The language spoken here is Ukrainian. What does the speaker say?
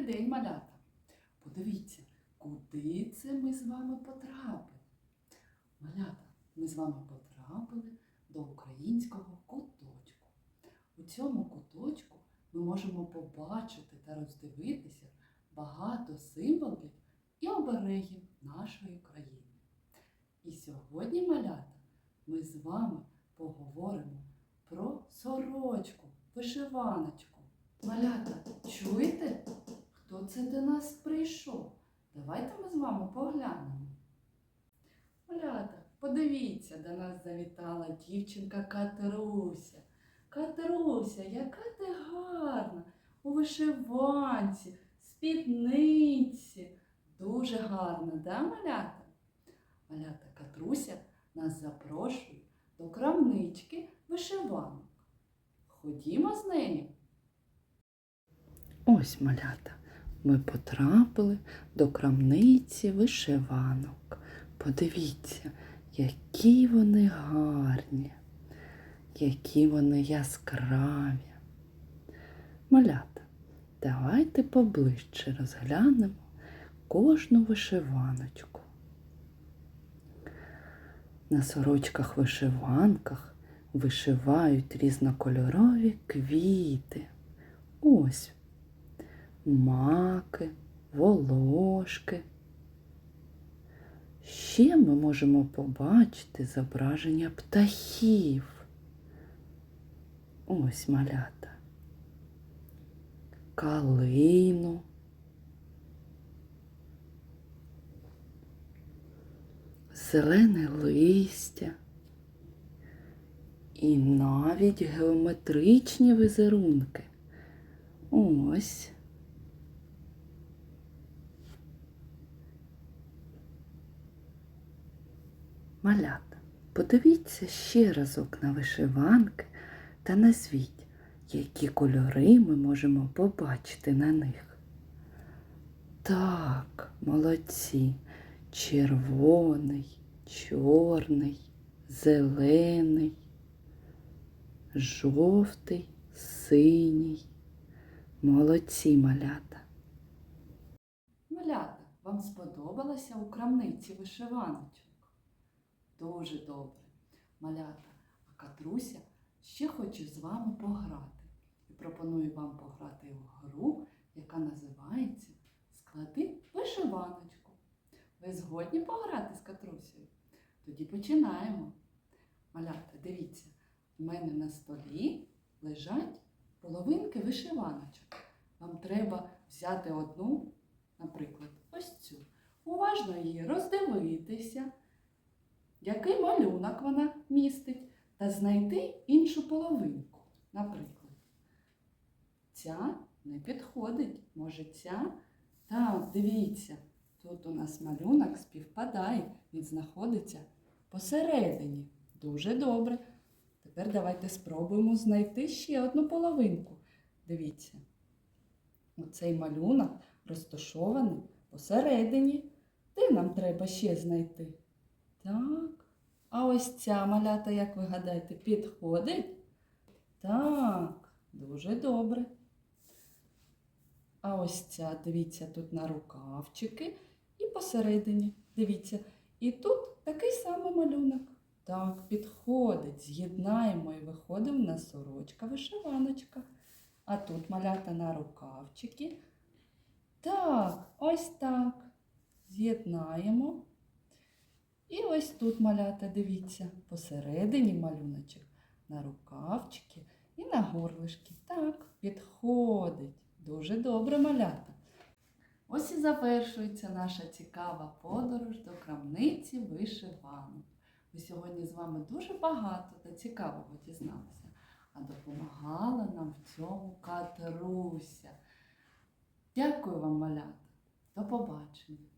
Добрий день, малята! Подивіться, куди це ми з вами потрапили. Малята, ми з вами потрапили до українського куточку. У цьому куточку ми можемо побачити та роздивитися багато символів і оберегів нашої країни. І сьогодні, малята, ми з вами поговоримо про сорочку, вишиваночку. Малята, чуєте, хто це до нас прийшов? Давайте ми з вами поглянемо. Малята, подивіться, до нас завітала дівчинка Катруся. Катруся, яка ти гарна! У вишиванці, спідниці. Дуже гарна, да, малята? Малята Катруся нас запрошує до крамнички вишиванок. Ходімо з нею. Ось малята. Ми потрапили до крамниці вишиванок. Подивіться, які вони гарні, які вони яскраві. Малята, давайте поближче розглянемо кожну вишиваночку. На сорочках вишиванках вишивають різнокольорові квіти. Ось маки, волошки. Ще ми можемо побачити зображення птахів. Ось малята. Калину. Зелене листя. І навіть геометричні візерунки. Ось. Малята, подивіться ще разок на вишиванки та назвіть, які кольори ми можемо побачити на них. Так, молодці, червоний, чорний, зелений, жовтий, синій. Молодці малята. Малята, вам сподобалося у крамниці вишиваночок? Дуже добре. Малята, а Катруся ще хоче з вами пограти. І пропоную вам пограти в гру, яка називається Склади вишиваночку. Ви згодні пограти з Катрусею? Тоді починаємо. Малята, дивіться, у мене на столі лежать половинки вишиваночок. Вам треба взяти одну, наприклад, ось цю. Уважно її роздивитися який малюнок вона містить, та знайти іншу половинку. Наприклад, ця не підходить, може ця. Так, дивіться, тут у нас малюнок співпадає, він знаходиться посередині. Дуже добре. Тепер давайте спробуємо знайти ще одну половинку. Дивіться, оцей малюнок розташований посередині. Де нам треба ще знайти? Так. А ось ця малята, як ви гадаєте, підходить? Так, дуже добре. А ось ця, дивіться, тут на рукавчики і посередині. Дивіться. І тут такий самий малюнок. Так, підходить. З'єднаємо і виходить на сорочка вишиваночка. А тут малята на рукавчики. Так, ось так. З'єднаємо. І ось тут малята, дивіться, посередині малюночок на рукавчики і на горлишки. Так, підходить. Дуже добре малята. Ось і завершується наша цікава подорож до крамниці вишиванок. Ми сьогодні з вами дуже багато та цікавого дізналися, а допомагала нам в цьому Катруся. Дякую вам, малята. До побачення.